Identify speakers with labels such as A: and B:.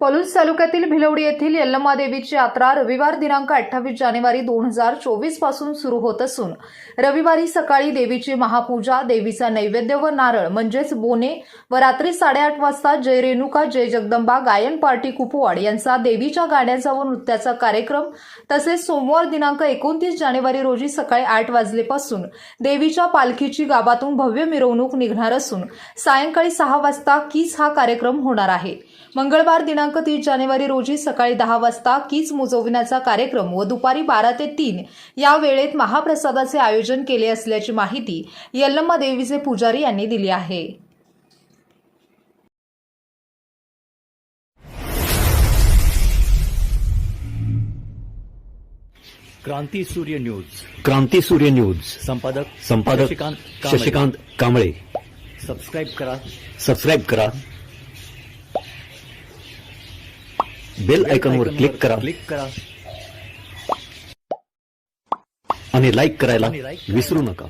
A: पलूस तालुक्यातील भिलवडी येथील यल्लम्मा देवीची यात्रा रविवार दिनांक अठ्ठावीस जानेवारी दोन हजार चोवीसपासून सुरू होत असून रविवारी सकाळी देवीची महापूजा देवीचा नैवेद्य व नारळ म्हणजेच बोने व रात्री साडेआठ वाजता जय रेणुका जय जगदंबा गायन पार्टी कुपवाड यांचा देवीच्या गाण्याचा व नृत्याचा कार्यक्रम तसेच सोमवार दिनांक एकोणतीस जानेवारी रोजी सकाळी आठ वाजलेपासून देवीच्या पालखीची गावातून भव्य मिरवणूक निघणार असून सायंकाळी सहा वाजता कीच हा कार्यक्रम होणार आहे? मंगळवार दिनांक तीस जानेवारी रोजी सकाळी दहा वाजता कीच मुजवण्याचा कार्यक्रम व दुपारी बारा ते तीन या वेळेत महाप्रसादाचे आयोजन केले असल्याची माहिती यल्लम्मा देवीचे पुजारी यांनी दिली आहे.
B: क्रांती सूर्य न्यूज.
C: क्रांती सूर्य न्यूज.
B: संपादक
C: संपादक
B: शशिकांत कांबळे.
C: शशिकांत कांबळे.
B: सबस्क्राईब करा.
C: सबस्क्राईब करा. बेल आयकॉनवर क्लिक करा.
B: क्लिक करा.
C: आणि लाईक करायला विसरू नका.